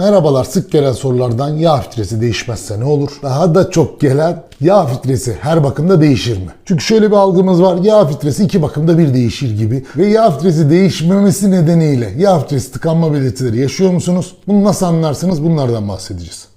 Merhabalar sık gelen sorulardan yağ filtresi değişmezse ne olur? Daha da çok gelen yağ filtresi her bakımda değişir mi? Çünkü şöyle bir algımız var. Yağ filtresi iki bakımda bir değişir gibi. Ve yağ filtresi değişmemesi nedeniyle yağ filtresi tıkanma belirtileri yaşıyor musunuz? Bunu nasıl anlarsınız? Bunlardan bahsedeceğiz.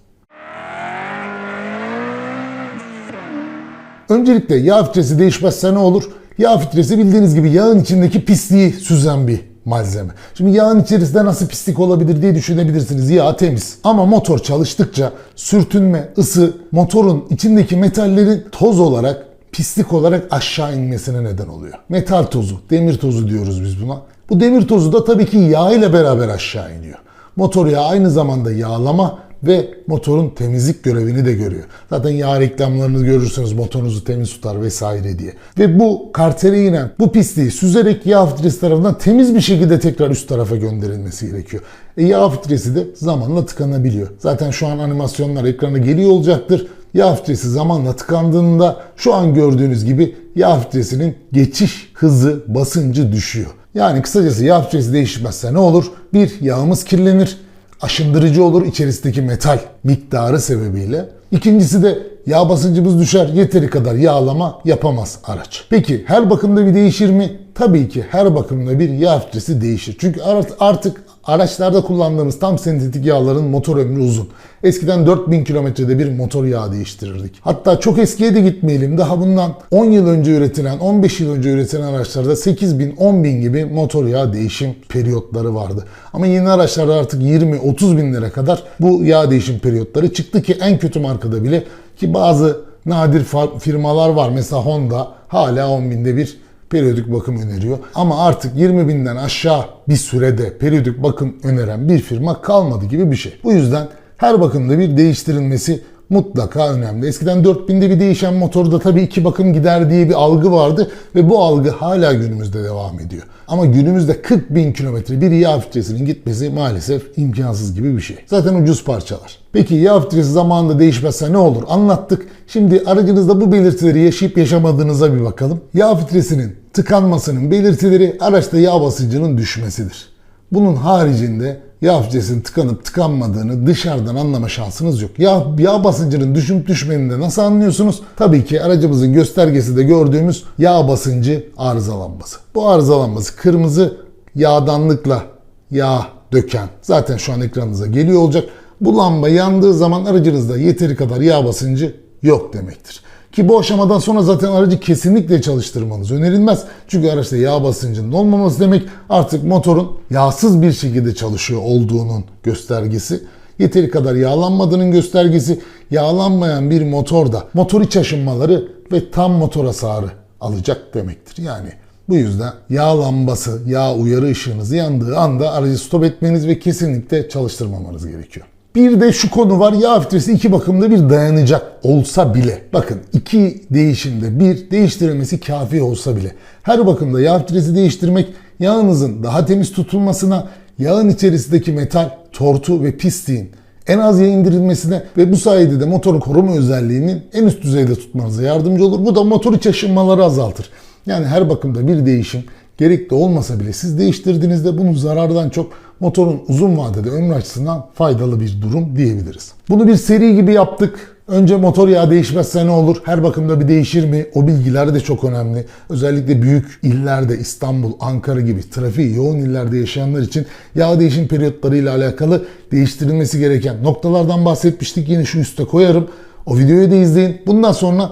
Öncelikle yağ filtresi değişmezse ne olur? Yağ filtresi bildiğiniz gibi yağın içindeki pisliği süzen bir malzeme. Şimdi yağın içerisinde nasıl pislik olabilir diye düşünebilirsiniz. Yağ temiz. Ama motor çalıştıkça sürtünme, ısı motorun içindeki metallerin toz olarak pislik olarak aşağı inmesine neden oluyor. Metal tozu, demir tozu diyoruz biz buna. Bu demir tozu da tabii ki yağ ile beraber aşağı iniyor. Motor yağı aynı zamanda yağlama ve motorun temizlik görevini de görüyor. Zaten yağ reklamlarını görürsünüz motorunuzu temiz tutar vesaire diye. Ve bu kartere inen bu pisliği süzerek yağ filtresi tarafından temiz bir şekilde tekrar üst tarafa gönderilmesi gerekiyor. E yağ filtresi de zamanla tıkanabiliyor. Zaten şu an animasyonlar ekrana geliyor olacaktır. Yağ filtresi zamanla tıkandığında şu an gördüğünüz gibi yağ filtresinin geçiş hızı, basıncı düşüyor. Yani kısacası yağ filtresi değişmezse ne olur? Bir, yağımız kirlenir aşındırıcı olur içerisindeki metal miktarı sebebiyle. İkincisi de yağ basıncımız düşer. Yeteri kadar yağlama yapamaz araç. Peki her bakımda bir değişir mi? Tabii ki her bakımda bir yağ filtresi değişir. Çünkü artık araçlarda kullandığımız tam sentetik yağların motor ömrü uzun. Eskiden 4000 kilometrede bir motor yağı değiştirirdik. Hatta çok eskiye de gitmeyelim. Daha bundan 10 yıl önce üretilen, 15 yıl önce üretilen araçlarda 8000, 10000 gibi motor yağı değişim periyotları vardı. Ama yeni araçlarda artık 20-30 binlere kadar bu yağ değişim periyotları çıktı ki en kötü markada bile ki bazı nadir firmalar var. Mesela Honda hala 10 binde bir periyodik bakım öneriyor. Ama artık 20 binden aşağı bir sürede periyodik bakım öneren bir firma kalmadı gibi bir şey. Bu yüzden her bakımda bir değiştirilmesi mutlaka önemli. Eskiden 4000'de bir değişen motorda tabii iki bakım gider diye bir algı vardı ve bu algı hala günümüzde devam ediyor. Ama günümüzde 40 bin kilometre bir yağ filtresinin gitmesi maalesef imkansız gibi bir şey. Zaten ucuz parçalar. Peki yağ filtresi zamanında değişmezse ne olur? Anlattık. Şimdi aracınızda bu belirtileri yaşayıp yaşamadığınıza bir bakalım. Yağ filtresinin tıkanmasının belirtileri araçta yağ basıncının düşmesidir. Bunun haricinde yağ filtresinin tıkanıp tıkanmadığını dışarıdan anlama şansınız yok. Yağ, yağ basıncının düşüp düşmediğini de nasıl anlıyorsunuz? Tabii ki aracımızın göstergesi de gördüğümüz yağ basıncı arızalanması. Bu arızalanması kırmızı yağdanlıkla yağ döken zaten şu an ekranınıza geliyor olacak. Bu lamba yandığı zaman aracınızda yeteri kadar yağ basıncı yok demektir. Ki bu aşamadan sonra zaten aracı kesinlikle çalıştırmanız önerilmez. Çünkü araçta yağ basıncının olmaması demek artık motorun yağsız bir şekilde çalışıyor olduğunun göstergesi. Yeteri kadar yağlanmadığının göstergesi. Yağlanmayan bir motorda motor iç aşınmaları ve tam motor hasarı alacak demektir. Yani bu yüzden yağ lambası, yağ uyarı ışığınız yandığı anda aracı stop etmeniz ve kesinlikle çalıştırmamanız gerekiyor. Bir de şu konu var yağ filtresi iki bakımda bir dayanacak olsa bile. Bakın iki değişimde bir değiştirilmesi kafi olsa bile. Her bakımda yağ filtresi değiştirmek yağınızın daha temiz tutulmasına, yağın içerisindeki metal, tortu ve pisliğin en az indirilmesine ve bu sayede de motorun koruma özelliğinin en üst düzeyde tutmanıza yardımcı olur. Bu da motor iç aşınmaları azaltır. Yani her bakımda bir değişim gerekli olmasa bile siz değiştirdiğinizde bunun zarardan çok motorun uzun vadede ömrü açısından faydalı bir durum diyebiliriz. Bunu bir seri gibi yaptık. Önce motor yağı değişmezse ne olur? Her bakımda bir değişir mi? O bilgiler de çok önemli. Özellikle büyük illerde İstanbul, Ankara gibi trafiği yoğun illerde yaşayanlar için yağ değişim periyotları ile alakalı değiştirilmesi gereken noktalardan bahsetmiştik. Yine şu üste koyarım. O videoyu da izleyin. Bundan sonra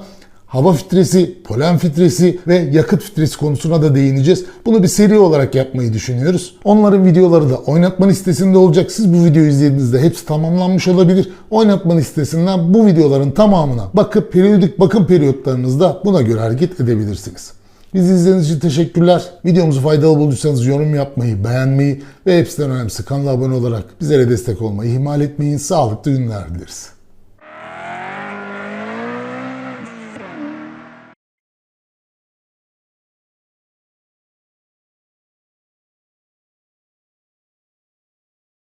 hava filtresi, polen filtresi ve yakıt filtresi konusuna da değineceğiz. Bunu bir seri olarak yapmayı düşünüyoruz. Onların videoları da oynatma listesinde olacak. Siz bu videoyu izlediğinizde hepsi tamamlanmış olabilir. Oynatma listesinden bu videoların tamamına bakıp periyodik bakım periyotlarınızda buna göre hareket edebilirsiniz. Bizi izlediğiniz için teşekkürler. Videomuzu faydalı bulduysanız yorum yapmayı, beğenmeyi ve hepsinden önemlisi kanala abone olarak bizlere destek olmayı ihmal etmeyin. Sağlıklı günler dileriz.